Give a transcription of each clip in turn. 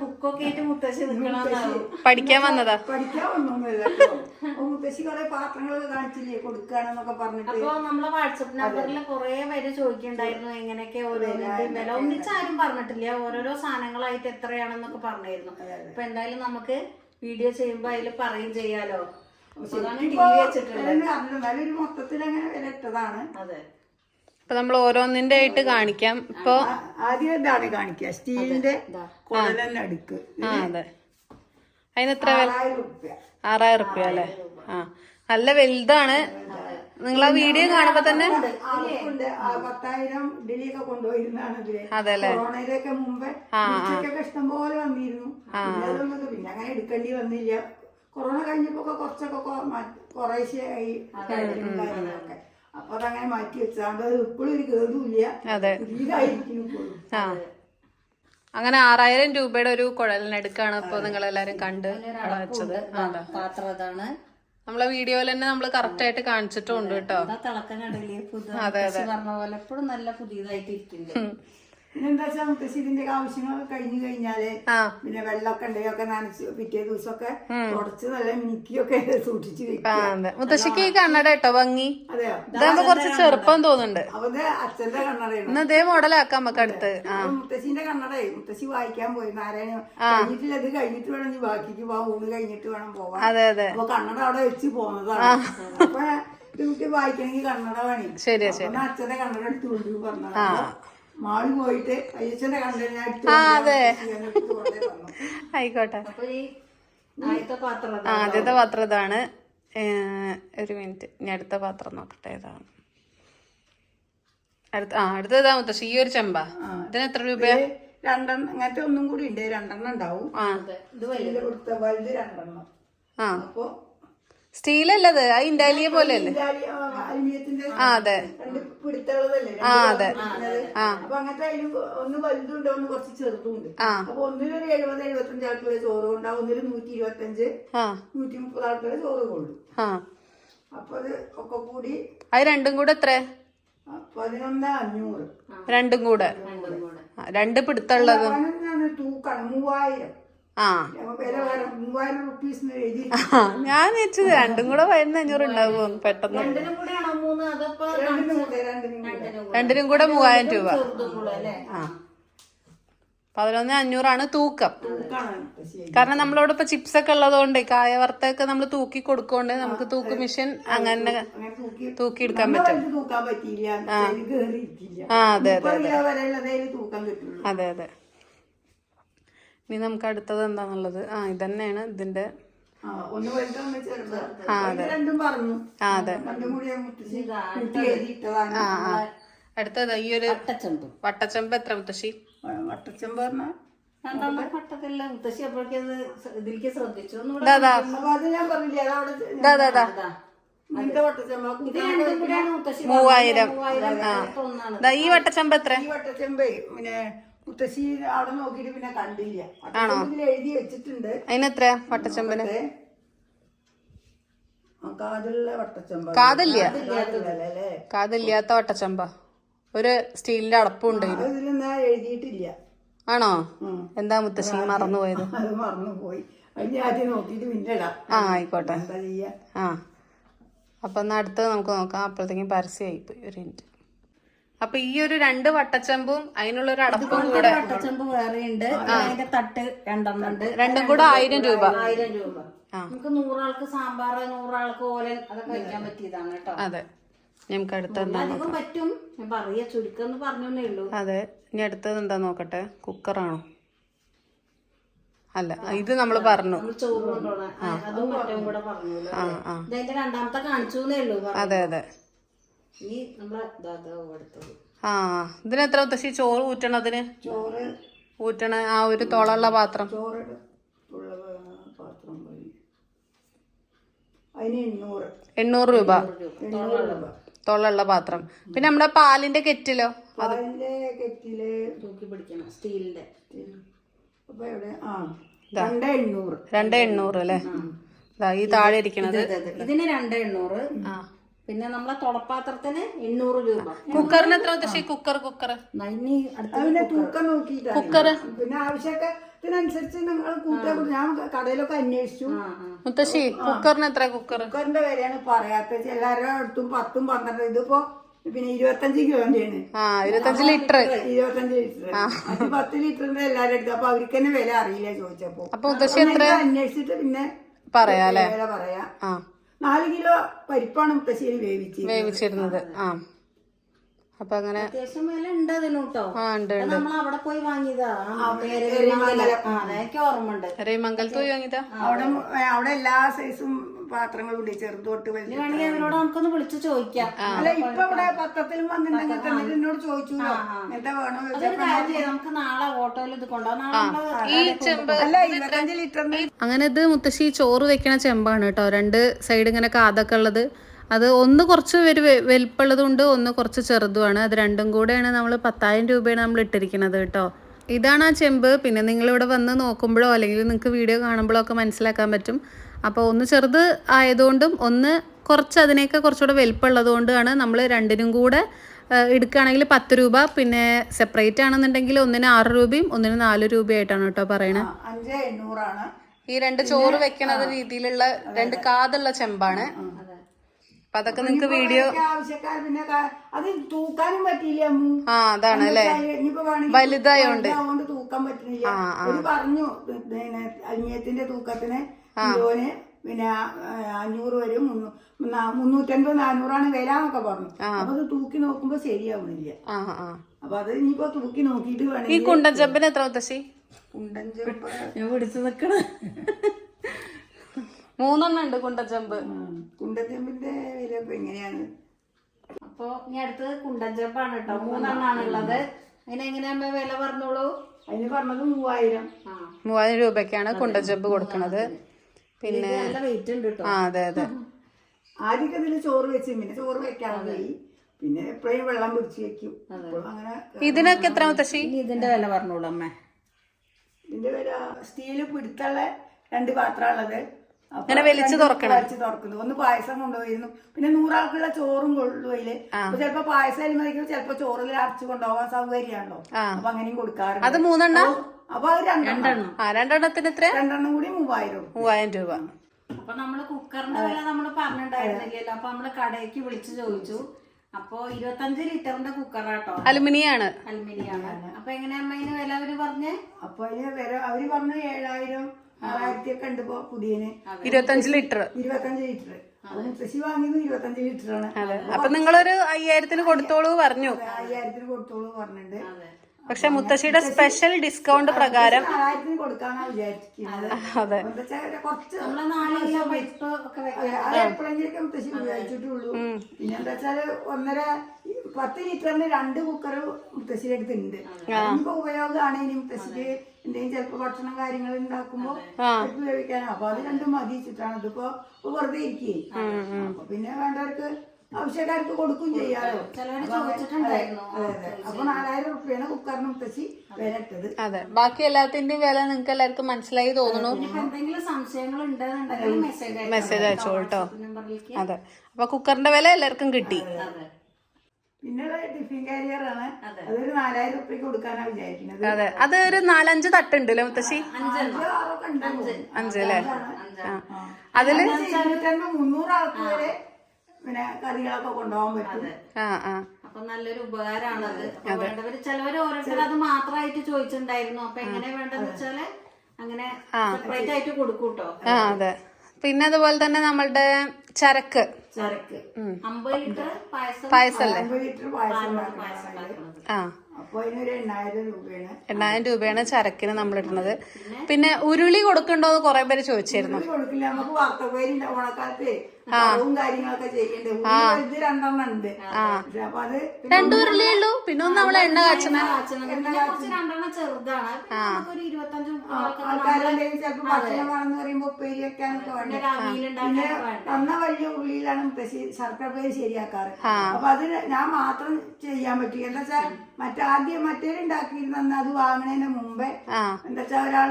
ബുക്കൊക്കെ ആയിട്ട് മുത്തശ്ശി പഠിക്കാൻ വന്നതാ? പഠിക്കാൻ വന്നൊന്നുമില്ല മുത്തശ്ശി കുറെ പാത്രങ്ങളൊക്കെ കാണിച്ചില്ലേ? കൊടുക്കാണെന്നൊക്കെ പറഞ്ഞിട്ട്. അപ്പൊ നമ്മളെ വാട്സപ്പ് നമ്പറിൽ കുറെ പേര് ചോദിക്കണ്ടായിരുന്നു എങ്ങനെയൊക്കെ ഓരോന്നിന്റെ ഒന്നിച്ച് ആരും പറഞ്ഞിട്ടില്ല. ഓരോരോ സാധനങ്ങളായിട്ട് എത്രയാണെന്നൊക്കെ പറഞ്ഞായിരുന്നു. അപ്പൊ എന്തായാലും നമുക്ക് വീഡിയോ ചെയ്യുമ്പോ അതിൽ പറയും ചെയ്യാലോ. അതാണ് ടി വി വെച്ചിട്ടുള്ളത്. മൊത്തത്തിൽ അങ്ങനെ വില ഇട്ടതാണ് അതെ. അപ്പൊ നമ്മൾ ഓരോന്നിന്റെ ആയിട്ട് കാണിക്കാം. ഇപ്പൊ ആദ്യം എന്താണ് കാണിക്കുക. സ്റ്റീലിന്റെ കുഴലെന്നെ അടുക്ക്. ആ അതെ. അതിന് എത്ര ആറായിരം റുപ്യ അല്ലേ? ആ. നല്ല വലുതാണ്. നിങ്ങൾ ആ വീഡിയോ കാണുമ്പോ തന്നെ പത്തായിരം ഇഡലിയൊക്കെ കൊണ്ടുപോയിരുന്നാണ് അതെല്ലേ? കൊറോണയിലൊക്കെ മുമ്പേ ഉച്ചക്കൊക്കെ ഇഷ്ടം പോലെ വന്നിരുന്നു. പിന്നെ അതൊന്നും പിന്നെ അങ്ങനെ എടുക്കേണ്ടി വന്നില്ല. കൊറോണ കഴിഞ്ഞപ്പോ കുറച്ചൊക്കെ കുറേശ്ശെ ആയി അപ്പൊ അതങ്ങനെ മാറ്റി വെച്ചാണ്ട് ഇപ്പോഴും ഒരു കേടുമില്ല. അതെ. പുതിയതായിരിക്കും ഇപ്പോഴും. ആ. അങ്ങനെ ആറായിരം രൂപയുടെ ഒരു കുഴലിനടുക്കാണ് ഇപ്പൊ നിങ്ങൾ എല്ലാരും കണ്ട് വെച്ചത്. അതാ പാത്രം അതാണ്. നമ്മളെ വീഡിയോയിൽ തന്നെ നമ്മൾ കറക്റ്റ് ആയിട്ട് കാണിച്ചിട്ടുണ്ട് കേട്ടോ. അതെ അതെ പുതിയ പറഞ്ഞ പോലെ എപ്പോഴും നല്ല പുതിയതായിട്ട് ഇരിക്കുന്നുണ്ട് പിന്നെ എന്താ വെച്ചാൽ മുത്തശ്ശി ഇതിന്റെ ആവശ്യങ്ങളൊക്കെ കഴിഞ്ഞു കഴിഞ്ഞാൽ പിന്നെ വെള്ളമൊക്കെ ഉണ്ടെങ്കിലൊക്കെ നനച്ച് പിറ്റേ ദിവസമൊക്കെ തുടച്ച് നല്ല മിനിക്കൊക്കെ സൂക്ഷിച്ച് അതെ. മുത്തശ്ശിക്ക് ഈ കണ്ണട കേട്ടോ ഭംഗി? അതെയോ? ഇതാകുമ്പോ കുറച്ച് ചെറുപ്പം തോന്നുന്നുണ്ട്. അവന്റെ അച്ഛന്റെ കണ്ണടയാണ്. ഇന്ന് ഇതേ മോഡലാക്കാം നമുക്ക് അടുത്ത്. മുത്തശ്ശിന്റെ കണ്ണടയെ മുത്തശ്ശി വായിക്കാൻ പോയി. നാരായണ കഴിഞ്ഞിട്ടില്ല. ഇത് കഴിഞ്ഞിട്ട് വേണം നീ ബാക്കിക്ക് പോവാൻ ഊണ് കഴിഞ്ഞിട്ട് വേണം പോവാൻ അതെ അതെ. അപ്പൊ കണ്ണട അവിടെ വെച്ച് പോന്നതാണ്. അപ്പൊ കുട്ടി വായിക്കണമെങ്കിൽ കണ്ണട വേണേ. ശരി അച്ഛന്റെ കണ്ണട എടുത്ത് കൊണ്ടു പറഞ്ഞത് മാളി പോയിട്ട് അയ്യച്ചന്റെ കണ്ണട ഞാൻ എടുത്ത് കൊണ്ടുവരാം. എടുത്ത് കൊണ്ടേ തന്നു. ആയിക്കോട്ടെ. ആദ്യത്തെ പാത്രം ഇതാണ്. ഒരു മിനിറ്റ്. ഇനി അടുത്ത പാത്രം നോക്കട്ടെ ഇതാണ്. അടുത്ത ആ അടുത്ത ഇതാ മുത്തശ്ശി ഈ ഒരു ചെമ്പ. ഇതിന് എത്ര രൂപയാ? രണ്ടെണ്ണം അങ്ങനത്തെ ഒന്നും കൂടി ഉണ്ട്. രണ്ടെണ്ണം ഉണ്ടാവും. ആ. ഇത് കൊടുത്ത വലുത് രണ്ടെണ്ണം. ആ. അപ്പൊ സ്റ്റീലല്ലത് ആ ഇൻഡാലിയ പോലെ അല്ലേ ആ, ആ അതെ. ആ അതെ. പിടിക്കുന്നത്. അപ്പൊ അങ്ങനത്തെ ഒന്ന് വലുതുണ്ട് ഒന്ന് കുറച്ച് ചെറുതുണ്ട് ആ. അപ്പൊ ഒന്നിലൊരു എഴുപത് എഴുപത്തഞ്ച് ആൾക്കുള്ള ചോറ് ഉണ്ടാവും ഒന്നിൽ നൂറ്റി ഇരുപത്തഞ്ച് ആ. നൂറ്റി മുപ്പത് ആൾക്കുള്ള ചോറ് കൊള്ളും ആ. അപ്പൊ അത് ഒക്കെ കൂടി അത് രണ്ടും കൂടെ എത്ര ആ, പതിനൊന്ന് അഞ്ഞൂറ്. രണ്ടും കൂടെ. രണ്ടും കൂടെ. രണ്ട് പിടുത്തുള്ളത് തൂക്കാണ്? മൂവായിരം. ആ. ഞാൻ വെച്ചത് രണ്ടും കൂടെ പതിനൊന്ന് അഞ്ഞൂറ് ഉണ്ടാകും പെട്ടെന്ന്. രണ്ടിനും കൂടെ മൂന്ന്? അതപ്പോ രണ്ടിനും കൂടെ രണ്ടിനും കൂടെ. രണ്ടിനും കൂടെ. രണ്ടിനും മൂവായിരം രൂപ. ആ. പതിനൊന്ന് അഞ്ഞൂറാണ് തൂക്കം. കാരണം നമ്മളോട് ഇപ്പൊ ചിപ്സ് ഒക്കെ ഉള്ളതുകൊണ്ട് കായ വറുത്തൊക്കെ നമ്മൾ തൂക്കി കൊടുക്കൊണ്ട് നമുക്ക് തൂക്ക് മിഷൻ അങ്ങനെ തൂക്കി തൂക്കി എടുക്കാൻ പറ്റും. ആ. അതെ അതെ അതെ അതെ. ഇനി നമുക്ക് അടുത്തത് എന്താന്നുള്ളത്? ആ ഇതന്നെയാണ് ഇതിന്റെ ആ, അതെ. ആ ആ അടുത്തത് ഈ ഒരു പട്ടച്ചെമ്പ് വട്ടച്ചെമ്പ് എത്ര മുത്തശ്ശി? വട്ടച്ചമ്പ മൂവായിരം. ഈ വട്ടച്ചെമ്പ് എത്ര? ഈ വട്ടച്ചെമ്പേ പിന്നെ മുത്തശ്ശി അവിടെ നോക്കിയിട്ട് പിന്നെ കണ്ടില്ല. എഴുതി വെച്ചിട്ടുണ്ട്. അതിനെത്ര വട്ടച്ചെമ്പിന് കാതുള്ള വട്ടച്ചെമ്പ കാതില്ല. കാതില്ലാത്ത വട്ടച്ചെമ്പ ഒരു സ്റ്റീലിന്റെ അടപ്പുണ്ട് എഴുതിയിട്ടില്ല. ആണോ. എന്താ മുത്തശ്ശി മറന്നുപോയത്? അത് മറന്നുപോയി. ആ ആയിക്കോട്ടെ. ആ. അപ്പൊ എന്നാ അടുത്തത് നമുക്ക് നോക്കാം. അപ്പോഴത്തേക്കും പരസ്യമായി പോയി ഒരു മിനിറ്റ്. അപ്പൊ ഈ ഒരു രണ്ട് വട്ടച്ചമ്പും അതിനുള്ള ഒരു അടപ്പും കൂടെ പട്ടച്ചെമ്പ് വേറെ ഉണ്ട് അതിന്റെ തട്ട് രണ്ടെണ്ണം ഉണ്ട് രണ്ടും കൂടെ ആയിരം രൂപ. ആയിരം രൂപ. നമുക്ക് നൂറാൾക്ക് സാമ്പാർ നൂറാൾക്ക് ഓലൻ അതൊക്കെ വയ്ക്കാൻ പറ്റിയതാണ് കേട്ടോ. അതെ. നമുക്ക് അടുത്ത പറ്റും. പറയാ ചുരുക്കം പറഞ്ഞേ ഉള്ളൂ. അതെ. ഇനി അടുത്തത് എന്താ നോക്കട്ടെ? കുക്കറാണോ അല്ല ഇത് നമ്മൾ പറഞ്ഞു. ചോറ് കൊണ്ടുപോകണം അതും കൂടെ പറഞ്ഞു. അതെ അതെ. ഇനി നമ്മളെ ആ ഇതിന് എത്ര ഉത്തശ്ശി? ചോറ് ഊറ്റണതിന്? ചോറ് ഊറ്റണ ആ ഒരു തോളുള്ള പാത്രം. ചോറ് ഉള്ള പാത്രം മതി അതിന് എണ്ണൂറ്. എണ്ണൂറ് രൂപ. എണ്ണൂറ് രൂപ. തോളുള്ള പാത്രം. പിന്നെ നമ്മുടെ പാലിന്റെ കെറ്റിലോ? അതിന്റെ കെറ്റിൽ തൂക്കി പിടിക്കണം സ്റ്റീലിന്റെ. അപ്പൊ എവിടെ? ആ രണ്ട് എണ്ണൂറ്. രണ്ട് എണ്ണൂറ് അല്ലേ? ദാ ഈ താഴെ ഇരിക്കണത്. ഇത് ഇത്. ഇതിന് രണ്ട് എണ്ണൂറ്. ആ. പിന്നെ നമ്മളെ തുടപ്പാത്രത്തിന് എണ്ണൂറ് രൂപ. കുക്കറിന് എത്ര മുത്തശ്ശി കുക്കർ കുക്കർ കുക്കർ പിന്നെ ആവശ്യമൊക്കെ ഇതിനനുസരിച്ച് നിങ്ങൾ കൂട്ടുക ഞാൻ കടയിലൊക്കെ അന്വേഷിച്ചു. മുത്തശ്ശി കുക്കറിന് എത്ര കുക്കർ കുക്കറിന്റെ വിലയാണ് പറയാത്തത്. എല്ലാവരുടെ അടുത്തും പത്തും പന്ത്രണ്ടും. ഇതിപ്പോ പിന്നെ ഇരുപത്തഞ്ച് കിലോന്റെയാണ്. ആ ഇരുപത്തഞ്ച് ലിറ്റർ ഇരുപത്തഞ്ച് ലിറ്റർ അത് പത്ത് ലിറ്ററിന്റെ എല്ലാവരും എടുത്തു അപ്പൊ അവർക്ക് തന്നെ വില അറിയില്ല ചോദിച്ചപ്പോ. അന്വേഷിച്ചിട്ട് പിന്നെ പറയാ. ആ. നാല് കിലോ പരിപ്പാണ് മുത്തശ്ശേരി വേവിച്ചത് വേവിച്ചിരുന്നത്. ആ. അപ്പൊ അങ്ങനെ അത്യാവശ്യം വില ഉണ്ട് അതിന് കേട്ടോ. ആ ഉണ്ട് നമ്മൾ അവിടെ പോയി വാങ്ങിയതാ. ഓർമ്മ ഉണ്ട് മംഗലത്ത് പോയി വാങ്ങിയതാ? അവിടെ അവിടെ എല്ലാ സൈസും പാത്രങ്ങളും കൂടി ചെറുത് അവരോട് നമുക്കൊന്ന് വിളിച്ചു ചോദിക്കാം. അല്ല ഇപ്പൊ ഇവിടെ പത്രത്തിലും വന്നിട്ടുണ്ടെങ്കിൽ എന്നോട് ചോദിച്ചു? എന്താ വേണോ നമുക്ക് നാളെ ഓട്ടോയിൽ ഇത് കൊണ്ടുപോകാം. നാളെ ഈ ചെമ്പ് അല്ല ഇരുപത്തഞ്ച് അങ്ങനെ ഇത് മുത്തശ്ശി ചോറ് വെക്കണ ചെമ്പാണ് കേട്ടോ. രണ്ട് സൈഡ് ഇങ്ങനെ കാതൊക്കെ ഉള്ളത്. അത് ഒന്ന് കുറച്ച് ഒരു വലിപ്പമുള്ളതുണ്ട് ഒന്ന് കുറച്ച് ചെറുതുമാണ്. അത് രണ്ടും കൂടെയാണ് നമ്മൾ പത്തായിരം രൂപയാണ് നമ്മൾ ഇട്ടിരിക്കുന്നത് കേട്ടോ. ഇതാണ് ആ ചെമ്പ്. പിന്നെ നിങ്ങളിവിടെ വന്ന് നോക്കുമ്പോഴോ അല്ലെങ്കിൽ നിങ്ങൾക്ക് വീഡിയോ കാണുമ്പോഴോ ഒക്കെ മനസ്സിലാക്കാൻ പറ്റും. അപ്പോൾ ഒന്ന് ചെറുത് ആയതുകൊണ്ടും ഒന്ന് കുറച്ച് അതിനേക്കാൾ കുറച്ചുകൂടെ വലിപ്പമുള്ളത് കൊണ്ടാണ് നമ്മൾ രണ്ടിനും കൂടെ എടുക്കുകയാണെങ്കിൽ പത്ത് രൂപ പിന്നെ സെപ്പറേറ്റ് ആണെന്നുണ്ടെങ്കിൽ ഒന്നിന് ആറ് രൂപയും ഒന്നിന് നാല് രൂപയായിട്ടാണ് കേട്ടോ പറയണത് അഞ്ച് എണ്ണൂറാണ്. ഈ രണ്ട് ചോറ് വെക്കണത് രീതിയിലുള്ള രണ്ട് കാതുള്ള ചെമ്പാണ്. അപ്പൊ അതൊക്കെ നിങ്ങക്ക് വീഡിയോ അത് തൂക്കാനും പറ്റിയില്ല ആ അതാണ് അല്ലേ? വലുതായോണ്ട്. തൂക്കാൻ പറ്റുന്നില്ല. ഒരു പറഞ്ഞു തൂക്കത്തിന് കിലോന് പിന്നെ അഞ്ഞൂറ് വരും മുന്നൂറ്റൻപത് നാനൂറാണ് വില എന്നൊക്കെ പറഞ്ഞു. അപ്പൊ അത് തൂക്കി നോക്കുമ്പോ ശരിയാവണില്ല. ആ ആ. അപ്പൊ അത് ഇനിയിപ്പോ തൂക്കി നോക്കിയിട്ട് ഈ വേണമെങ്കിൽ കുണ്ടൻ ചെമ്പന് എത്ര മുത്തശ്ശി? ചെമ്പ്. ഞാൻ പിടിച്ചു നിക്കണ. മൂന്നെണ്ണം ഉണ്ട് കുണ്ടൻ ചെമ്പ്. കുണ്ടച്ചെമ്പിന്റെ വില ഇപ്പൊ എങ്ങനെയാണ്? അപ്പൊ ഇനി അടുത്തത് കുണ്ടഞ്ചപ്പാണ് കേട്ടോ മൂന്നെണ്ണാണ് ഉള്ളത്. അതിനെങ്ങനെയാ വില പറഞ്ഞോളൂ? അതിന് പറഞ്ഞത് മൂവായിരം. ആ. മൂവായിരം രൂപയ്ക്കാണ് കുണ്ടൻ ചെമ്പ് കൊടുക്കണത്. പിന്നെ നല്ല വെയിറ്റ് ഉണ്ട് കേട്ടോ ആ അതെ അതെ. ആദ്യമൊക്കെ ഇതിൽ ചോറ് വെച്ച് പിന്നെ ചോറ് വെക്കാതെ പിന്നെ എപ്പോഴും വെള്ളം പിടിച്ച് വെക്കും. അങ്ങനെ ഇതിനൊക്കെ എത്ര മുത്തശ്ശി? ഇതിന്റെ വില പറഞ്ഞോളൂ അമ്മേ. ഇതിന്റെ വില സ്റ്റീൽ പിടുത്തുള്ള രണ്ട് പാത്രമുള്ളത് അങ്ങനെ വലിച്ച് തുറക്കണം. വലിച്ച് തുറക്കുന്നു. ഒന്ന് പായസം കൊണ്ടുപോയിരുന്നു. പിന്നെ നൂറാൾക്കുള്ള ചോറും കൊണ്ടുപോയിൽ അപ്പൊ ചിലപ്പോ പായസം അരിമതിക്കും ചിലപ്പോ ചോറിൽ അരച്ചു കൊണ്ടുപോകാൻ സൗകര്യമാണല്ലോ. അപ്പൊ അങ്ങനെയും കൊടുക്കാറുണ്ട്. അത് മൂന്നെണ്ണം? അപ്പൊ അത് രണ്ടെണ്ണം. ആ രണ്ടെണ്ണത്തിന് എത്ര രണ്ടെണ്ണം കൂടി മൂവായിരം മൂവായിരം രൂപ. അപ്പൊ നമ്മൾ കുക്കറിന്റെ വില നമ്മൾ പറഞ്ഞിട്ടുണ്ടായിരുന്നില്ലല്ലോ. അപ്പൊ നമ്മൾ കടയ്ക്ക് വിളിച്ചു ചോദിച്ചു. അപ്പൊ ഇരുപത്തഞ്ച് ലിറ്ററിന്റെ കുക്കറാട്ടോ. അലുമിനിയാണ്. അലുമിനിയാണ്. അപ്പൊ എങ്ങനെയാ അമ്മ ഇതിന് വില അവർ പറഞ്ഞേ? അപ്പൊ അതിന് വില അവർ പറഞ്ഞു ഏഴായിരം ആറായിരത്തി ഒക്കെ ഉണ്ട് ഇപ്പൊ പുതിയന് ഇരുപത്തഞ്ച് ലിറ്റർ. ഇരുപത്തഞ്ച് ലിറ്റർ. കൃഷി വാങ്ങിയത് ഇരുപത്തഞ്ച് ലിറ്ററാണ്. അപ്പൊ നിങ്ങളൊരു അയ്യായിരത്തിന് കൊടുത്തോളൂ പറഞ്ഞു. അയ്യായിരത്തിന് കൊടുത്തോളൂ പറഞ്ഞിട്ടുണ്ട്. പക്ഷെ മുത്തശ്ശിയുടെ സ്പെഷ്യൽ ഡിസ്കൗണ്ട് പ്രകാരം അതെ. വെച്ചാൽ ഒന്നര പത്ത് ലിറ്ററിന് രണ്ട് കുക്കർ മുത്തശ്ശിയുടെ അടുത്തുണ്ട് ഇപ്പൊ ഉപയോഗമാണ് ഇനി മുത്തശ്ശിക്ക് എന്തെങ്കിലും ചിലപ്പോ ഭക്ഷണം കാര്യങ്ങൾ ഉണ്ടാക്കുമ്പോ അടുപ്പ് ഉപയോഗിക്കാനോ അപ്പൊ അത് രണ്ടും മതി ഇതിപ്പോ വെറുതെ ഇരിക്കേ. അപ്പൊ പിന്നെ വേണ്ടവർക്ക് ആവശ്യക്കാർക്ക് കൊടുക്കും ചെയ്യാലോ. ചോദിച്ചിട്ടുണ്ടായിരുന്നു. അതെ അതെ അപ്പൊ നാലായിരം റുപ്യാണ് കുക്കറിന് മുത്തശ്ശി വില ഇട്ടത്. അതെ. ബാക്കി എല്ലാത്തിന്റെയും വില നിങ്ങൾക്ക് എല്ലാവർക്കും മനസ്സിലായി തോന്നുന്നു. എന്തെങ്കിലും സംശയങ്ങൾ ഉണ്ടെന്നുണ്ടെങ്കിൽ മെസ്സേജ് മെസ്സേജ് അയച്ചോ കേട്ടോ. അതെ. അപ്പൊ കുക്കറിന്റെ വില എല്ലാവർക്കും കിട്ടി. അതെ പിന്നെ ടിഫിൻ കാരിയറാണ്. അതൊരു നാലായിരം റുപ്യക്ക് കൊടുക്കാനാണ് വിചാരിക്കുന്നത്. അതെ. അത് ഒരു നാലഞ്ച് തട്ടുണ്ട് അല്ലേ മുത്തശ്ശി? അഞ്ചോ അഞ്ച് അല്ലേ? അതിൽ മുന്നൂറ് ആൾക്ക് വരെ പിന്നെ കറികളൊക്കെ കൊണ്ടുപോകാൻ പറ്റും. ആ ആ. അപ്പൊ നല്ലൊരു ഉപകാരമാണത്. വേണ്ടവര് ചിലവര് ഓരോരുത്തർ അത് മാത്രമായിട്ട് ചോദിച്ചിട്ടുണ്ടായിരുന്നു. അപ്പൊ എങ്ങനെ വേണ്ടെന്ന് വെച്ചാൽ അങ്ങനെ സെപ്പറേറ്റ് ആയിട്ട് കൊടുക്കൂട്ടോ ആ അതെ. പിന്നെ അതുപോലെ തന്നെ നമ്മളുടെ ചരക്ക്. ചരക്ക്. അമ്പത് ലിറ്റർ പായസം പായസല്ലേ? അമ്പത് ലിറ്റർ പായസം ആ. എണ്ണായിരം രൂപയാണ്. ചരക്കിന് നമ്മൾ ഇടുന്നത്. പിന്നെ? ഉരുളി കൊടുക്കണ്ടോ എന്ന് കുറെ പേര് ചോദിച്ചിരുന്നു. കൊടുക്കില്ല. നമുക്ക് വാർത്തപ്പേരി ഓണക്കാലത്ത് കാര്യങ്ങളൊക്കെ ചെയ്യണ്ടേ? ഉള്ളി വലുത് രണ്ടെണ്ണം ഉണ്ട്. പക്ഷെ അപ്പൊ അത് രണ്ടു ഉരുളിയേ ഉള്ളൂ. പിന്നെ ഒന്ന് നമ്മളെ എണ്ണ രണ്ടെണ്ണം ചെറുതാണ്. പിന്നെ നമുക്കൊരു ഇരുപത്തഞ്ചും ആൾക്കാരുണ്ടെങ്കിൽ ചിലപ്പോ ഭക്ഷണം വേണമെന്ന് പറയുമ്പോ ഉപ്പേരി വെക്കാനൊക്കെ വേണ്ടേ? പിന്നെ നന്ന വലിയ ഉള്ളിയിലാണ് മുത്തശ്ശി ശർക്കര പേര് ശരിയാക്കാറ് അപ്പൊ അത് ഞാൻ മാത്രം ചെയ്യാൻ പറ്റും. എന്താ വെച്ചാൽ മറ്റാദ്യം മറ്റേലുണ്ടാക്കിയിരുന്ന അത് വാങ്ങണേന് മുമ്പേ ആ. എന്താ വെച്ചാ ഒരാൾ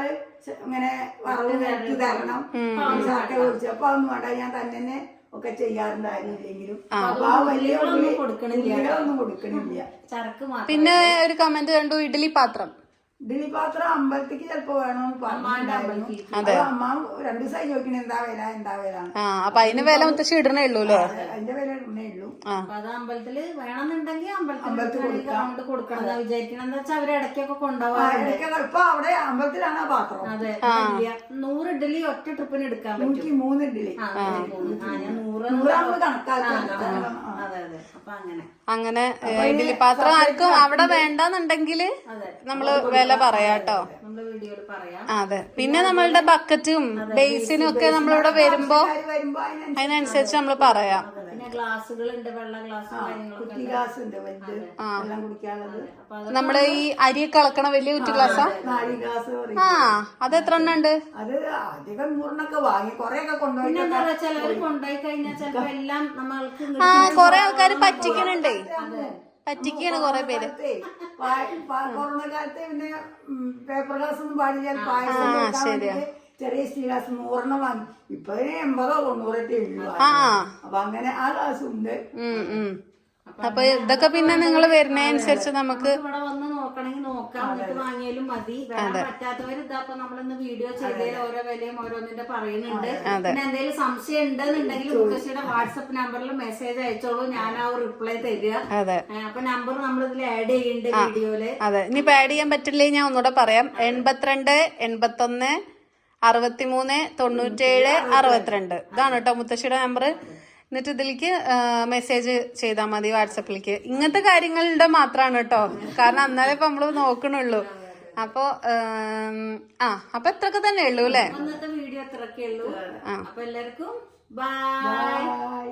ഇങ്ങനെ വറവ് നിരത്തി തരണം. ചാക്ക കുറിച്ച് അപ്പൊ അതൊന്നും വേണ്ട ഞാൻ തന്നെ ഒക്കെ ചെയ്യാറുണ്ടായിരുന്നില്ലെങ്കിലും അപ്പൊ ആ വലിയ ഒന്നും കൊടുക്കണില്ല. പിന്നെ ഒരു കമന്റ് കണ്ടു ഇഡ്ഡലി പാത്രം. ഇഡ്ഡലി പാത്രം അമ്പലത്തിക്ക് ചിലപ്പോ വേണമെന്ന് പറഞ്ഞിട്ടുണ്ടായിരുന്നു. അത് അമ്മ രണ്ടു ദിവസമായി ചോദിക്കണ എന്താ വില എന്താ വില ആ അപ്പൊ അതിന് വില മുത്തശ്ശി ഇടണേ ഉള്ളൂ അല്ലേ? അതിന്റെ വില ഇടണേ ഉള്ളൂ. അപ്പൊ അത് അമ്പലത്തിൽ വേണമെന്നുണ്ടെങ്കിൽ അമ്പലത്തിൽ അങ്ങോട്ട് കൊടുക്കണം. വിചാരിക്കണെന്ന് വെച്ചാൽ അവർ ഇടയ്ക്കൊക്കെ കൊണ്ടുപോകാറുണ്ട് ഇപ്പൊ അവിടെ അമ്പലത്തിലാണ് ആ പാത്രം. അതെ. നൂറ് ഇഡ്ഡലി ഒറ്റ ട്രിപ്പിന് എടുക്കാം പറ്റും. നൂറ്റി മൂന്ന് ഇഡ്ഡലി. ആ, ഞാൻ നൂറ് നൂറാമത് കണക്കാക്കാം അതെ. അങ്ങനെ. ഇഡ്ഡലി പാത്രം ആർക്കും അവിടെ വേണ്ടെന്നുണ്ടെങ്കിൽ നമ്മൾ വില പറയാട്ടോ അതെ പിന്നെ നമ്മളുടെ ബക്കറ്റും ബേസിനും ഒക്കെ നമ്മളിവിടെ വരുമ്പോ അതിനനുസരിച്ച് നമ്മൾ നമ്മൾ പറയാം പിന്നെ ഗ്ലാസ്സുകൾ വെള്ള ഗ്ലാസ് കാര്യങ്ങളൊക്കെ കുട്ടി ഗ്ലാസ് ഉണ്ട് വലുത് വെള്ളം കുടിക്കാനുള്ളത്. നമ്മുടെ ഈ അരിയൊക്കെ അളക്കണ വലിയ കുറ്റി ഗ്ലാസ്സാ നാഴി ഗ്ലാസ് പറയും. ആ അത് എത്ര എണ്ണം ഉണ്ട്? അത് അധികം നൂറിനൊക്കെ വാങ്ങി കൊറേ ഒക്കെ കൊണ്ടുപോയി. പിന്നെ എന്താ പറയാ ചിലവര് കൊണ്ടുപോയി കഴിഞ്ഞാൽ ചിലപ്പോ എല്ലാം നമ്മൾക്ക് ആ കൊറേ ആൾക്കാര് പറ്റിക്കണുണ്ടേ. പറ്റിക്കാണ് കൊറേ പേര്. കൊറോണ കാലത്ത് പിന്നെ പേപ്പർ ഗ്ലാസ് ഒന്നും പാടില്ല ആ. വേണ്ടിയിട്ട് ചെറിയ സ്റ്റീൽ ഗ്ലാസ് നൂറെണ്ണം വാങ്ങി. ഇപ്പൊ എൺപതോ തൊണ്ണൂറൊക്കെ ഉള്ളൂ അപ്പൊ അങ്ങനെ ആ ഗ്ലാസ് ഉണ്ട് അപ്പൊ ഇതൊക്കെ പിന്നെ നിങ്ങൾ വരുന്നതനുസരിച്ച് നമുക്ക് ഇവിടെ വന്ന് നോക്കണമെങ്കിൽ നോക്കാം. എന്നിട്ട് വാങ്ങിയാലും മതി. വരാൻ പറ്റാത്തവർ ഇതാപ്പൊ നമ്മളിന്ന് വീഡിയോ ചെയ്തതിൽ ഓരോ വിലയും ഓരോന്നിന്റെ പറയുന്നുണ്ട്. പിന്നെ എന്തെങ്കിലും സംശയം ഉണ്ടെന്നുണ്ടെങ്കിൽ ഉദ്ദേശിയുടെ വാട്സപ്പ് നമ്പറിൽ മെസ്സേജ് അയച്ചോളൂ. ഞാൻ ആ റിപ്ലൈ തരിക. അപ്പൊ നമ്പർ നമ്മൾ ഇതിൽ ആഡ് ചെയ്യുന്നുണ്ട് വീഡിയോയിൽ. അതെ. ഇനിയിപ്പോ ആഡ് ചെയ്യാൻ പറ്റില്ലേ ഞാൻ ഒന്നുകൂടെ പറയാം. എൺപത്തിരണ്ട് എൺപത്തൊന്ന് അറുപത്തിമൂന്ന് തൊണ്ണൂറ്റേഴ് അറുപത്തിരണ്ട്. ഇതാണ് കേട്ടോ മുത്തശ്ശിയുടെ നമ്പർ എന്നിട്ട് ഇതിലേക്ക് മെസ്സേജ് ചെയ്താൽ മതി വാട്സപ്പിലേക്ക്. ഇങ്ങനത്തെ കാര്യങ്ങളുടെ മാത്രമാണ് കേട്ടോ കാരണം അന്നാലേ ഇപ്പൊ നമ്മൾ നോക്കണുള്ളൂ. അപ്പോ ആ അപ്പൊ ഇത്രയൊക്കെ തന്നെ ഉള്ളൂ അല്ലേ? ഇന്നത്തെ വീഡിയോ അത്രയൊക്കെ ഉള്ളൂ. അപ്പൊ എല്ലാവർക്കും ബൈ.